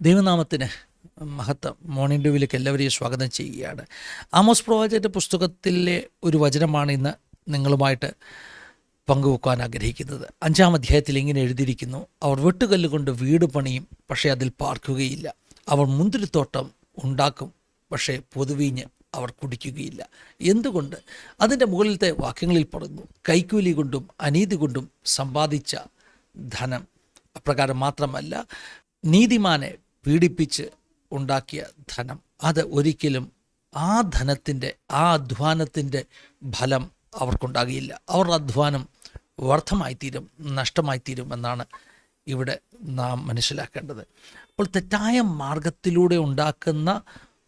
ദൈവനാമത്തിന് മഹത്വം. മോർണിംഗ് ഡ്യൂവിലേക്ക് എല്ലാവരെയും സ്വാഗതം ചെയ്യുകയാണ്. ആമോസ് പ്രവാചകന്റെ പുസ്തകത്തിലെ ഒരു വചനമാണ് ഇന്ന് നിങ്ങളുമായിട്ട് പങ്കുവെക്കാൻ ആഗ്രഹിക്കുന്നത്. അഞ്ചാം അധ്യായത്തിൽ ഇങ്ങനെ എഴുതിയിരിക്കുന്നു അവർ വെട്ടുകല്ല് കൊണ്ട് വീട് പണിയും പക്ഷേ അതിൽ പാർക്കുകയില്ല. അവർ മുന്തിരിത്തോട്ടം ഉണ്ടാക്കും പക്ഷേ പൊതുവീഞ്ഞ് അവർ കുടിക്കുകയില്ല. എന്തുകൊണ്ട്? അതിന്റെ മുകളിലത്തെ വാക്യങ്ങളിൽ പറഞ്ഞു കൈക്കൂലി കൊണ്ടും അനീതി കൊണ്ടും സമ്പാദിച്ച ധനം. അപ്രകാരം മാത്രമല്ല നീതിമാനെ പീഡിപ്പിച്ച് ഉണ്ടാക്കിയ ധനം. അത് ഒരിക്കലും ആ ധനത്തിന്റെ ആ അധ്വാനത്തിന്റെ ഫലം അവർക്കുണ്ടാകുകയില്ല. അവരുടെ അധ്വാനം വർദ്ധമായിത്തീരും നഷ്ടമായിത്തീരും എന്നാണ് ഇവിടെ നാം മനസ്സിലാക്കേണ്ടത്. അപ്പോൾ തെറ്റായ മാർഗത്തിലൂടെ ഉണ്ടാക്കുന്ന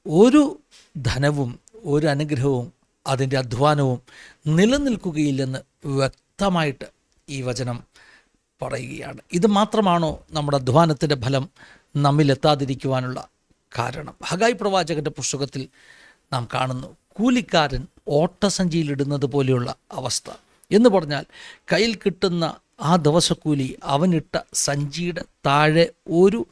ഒരു ധനവും ഒരു അനുഗ്രഹവും അതിന്റെ അധ്വാനവും നിലനിൽക്കുകയില്ലെന്ന് വ്യക്തമായിട്ട് ഈ വചനം പറയുകയാണ്. ഇത് മാത്രമാണോ നമ്മുടെ അധ്വാനത്തിന്റെ ഫലം? നമ്മിലെത്താതിരിക്കുവാനുള്ള കാരണം. ഹഗായ് പ്രവാചകന്റെ പുസ്തകത്തിൽ നാം കാണുന്നു കൂലിക്കാരൻ ഓട്ടസഞ്ചിയിലിടുന്നത് പോലെയുള്ള അവസ്ഥ. എന്ന് പറഞ്ഞാൽ കയ്യിൽ കിട്ടുന്ന ആ ദിവസക്കൂലി അവനിട്ട സഞ്ചിയുടെ താഴെ ഒരു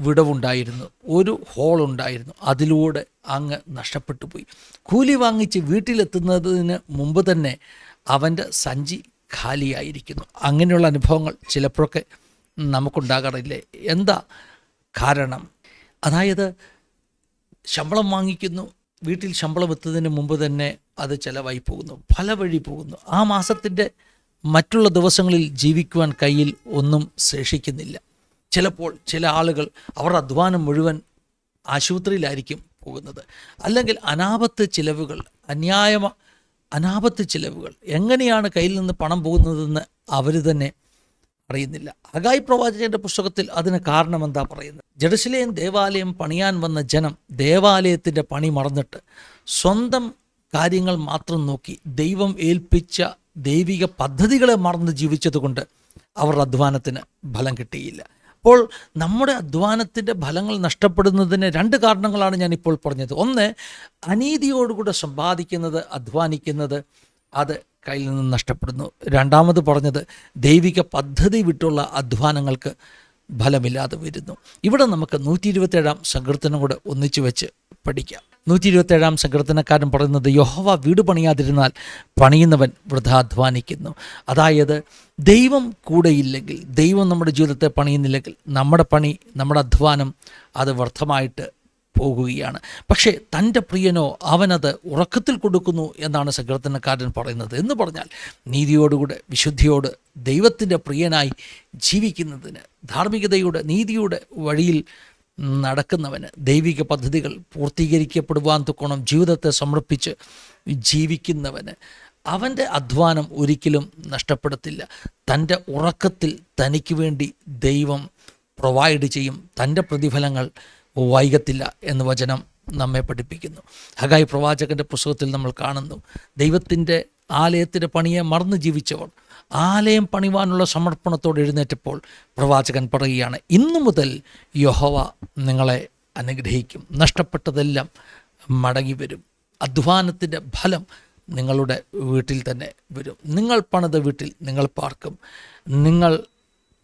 വിടവുണ്ടായിരുന്നു ഒരു ഹോൾ ഉണ്ടായിരുന്നു അതിലൂടെ അങ്ങ് നഷ്ടപ്പെട്ടു പോയി. കൂലി വാങ്ങിച്ച് വീട്ടിലെത്തുന്നതിന് മുമ്പ് തന്നെ അവന്റെ സഞ്ചി ഖാലിയായിരിക്കുന്നു. അങ്ങനെയുള്ള അനുഭവങ്ങൾ ചിലപ്പോഴൊക്കെ നമുക്കുണ്ടാകാറില്ലേ? എന്താ കാരണം. അതായത് ശമ്പളം വാങ്ങിക്കുന്നു വീട്ടിൽ ശമ്പളം എത്തുന്നതിന് മുമ്പ് തന്നെ അത് ചിലവായി പോകുന്നു പല വഴി പോകുന്നു. ആ മാസത്തിന്റെ മറ്റുള്ള ദിവസങ്ങളിൽ ജീവിക്കുവാൻ കയ്യിൽ ഒന്നും ശേഷിക്കുന്നില്ല. ചിലപ്പോൾ ചില ആളുകൾ അവരുടെ അധ്വാനം മുഴുവൻ ആശുപത്രിയിലായിരിക്കും പോകുന്നത്. അല്ലെങ്കിൽ അനാപത്ത് ചിലവുകൾ അന്യായമ അനാപത്ത് ചിലവുകൾ. എങ്ങനെയാണ് കയ്യിൽ നിന്ന് പണം പോകുന്നതെന്ന് അവർ തന്നെ അറിയുന്നില്ല. അഗായ് പ്രവാചകന്റെ പുസ്തകത്തിൽ അതിന് കാരണം എന്താ പറയുന്നത്? ജെറുസലേം ദേവാലയം പണിയാൻ വന്ന ജനം ദേവാലയത്തിന്റെ പണി മറന്നിട്ട് സ്വന്തം കാര്യങ്ങൾ മാത്രം നോക്കി ദൈവം ഏൽപ്പിച്ച ദൈവിക പദ്ധതികളെ മറന്ന് ജീവിച്ചതുകൊണ്ട് അവർ അധ്വാനത്തിന് ഫലം കിട്ടിയില്ല. അപ്പോൾ നമ്മുടെ അധ്വാനത്തിന്റെ ഫലങ്ങൾ നഷ്ടപ്പെടുന്നതിന് രണ്ട് കാരണങ്ങളാണ് ഞാനിപ്പോൾ പറഞ്ഞത്. ഒന്ന് അനീതിയോടുകൂടെ സമ്പാദിക്കുന്നത് അധ്വാനിക്കുന്നത് അത് കയ്യിൽ നിന്ന് നഷ്ടപ്പെടുന്നു. രണ്ടാമത് പറഞ്ഞത് ദൈവിക പദ്ധതി വിട്ടുള്ള അധ്വാനങ്ങൾക്ക് ഫലമില്ലാതെ വരുന്നു. ഇവിടെ നമുക്ക് നൂറ്റി ഇരുപത്തേഴാം സങ്കീർത്തനം കൂടെ ഒന്നിച്ചു വെച്ച് പഠിക്കാം. നൂറ്റി ഇരുപത്തേഴാം സങ്കീർത്തനക്കാരൻ പറയുന്നത് യഹോവ വീട് പണിയാതിരുന്നാൽ പണിയുന്നവൻ വൃഥാധ്വാനിക്കുന്നു. അതായത് ദൈവം കൂടെയില്ലെങ്കിൽ ദൈവം നമ്മുടെ ജീവിതത്തെ പണിയുന്നില്ലെങ്കിൽ നമ്മുടെ പണി നമ്മുടെ അധ്വാനം അത് വ്യർത്ഥമായിട്ട് പോകുകയാണ് പക്ഷേ തന്റെ പ്രിയനോ അവനത് ഉറക്കത്തിൽ കൊടുക്കുന്നു എന്നാണ് സങ്കീർത്തനക്കാരൻ പറയുന്നത്. എന്ന് പറഞ്ഞാൽ നീതിയോടുകൂടെ വിശുദ്ധിയോട് ദൈവത്തിന്റെ പ്രിയനായി ജീവിക്കുന്നതിന് ധാർമ്മികതയുടെ നീതിയുടെ വഴിയിൽ നടക്കുന്നവന് ദൈവിക പദ്ധതികൾ പൂർത്തീകരിക്കപ്പെടുവാൻ തുക്കോണം ജീവിതത്തെ സമർപ്പിച്ച് ജീവിക്കുന്നവന് അവന്റെ അധ്വാനം ഒരിക്കലും നഷ്ടപ്പെടത്തില്ല. തന്റെ ഉറക്കത്തിൽ തനിക്ക് വേണ്ടി ദൈവം പ്രൊവൈഡ് ചെയ്യും. തന്റെ പ്രതിഫലങ്ങൾ വൈകത്തില്ല എന്ന് വചനം നമ്മെ പഠിപ്പിക്കുന്നു. ഹഗായി പ്രവാചകന്റെ പുസ്തകത്തിൽ നമ്മൾ കാണുന്നു ദൈവത്തിന്റെ ആലയത്തിന്റെ പണിയെ മറന്നു ജീവിച്ചവർ ആലയം പണിവാനുള്ള സമർപ്പണത്തോട് എഴുന്നേറ്റപ്പോൾ പ്രവാചകൻ പറയുകയാണ് ഇന്നു മുതൽ യഹോവ നിങ്ങളെ അനുഗ്രഹിക്കും. നഷ്ടപ്പെട്ടതെല്ലാം മടങ്ങി വരും. അധ്വാനത്തിന്റെ ഫലം നിങ്ങളുടെ വീട്ടിൽ തന്നെ വരും. നിങ്ങൾ പണിത വീട്ടിൽ നിങ്ങൾ പാർക്കും. നിങ്ങൾ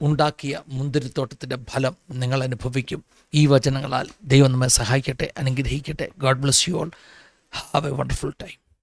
ഉണ്ടാക്കിയ മുന്തിരിത്തോട്ടത്തിന്റെ ഫലം നിങ്ങൾ അനുഭവിക്കും. ഈ വചനങ്ങളാൽ ദൈവം നമ്മെ സഹായിക്കട്ടെ അനുഗ്രഹിക്കട്ടെ. God bless you all have a wonderful time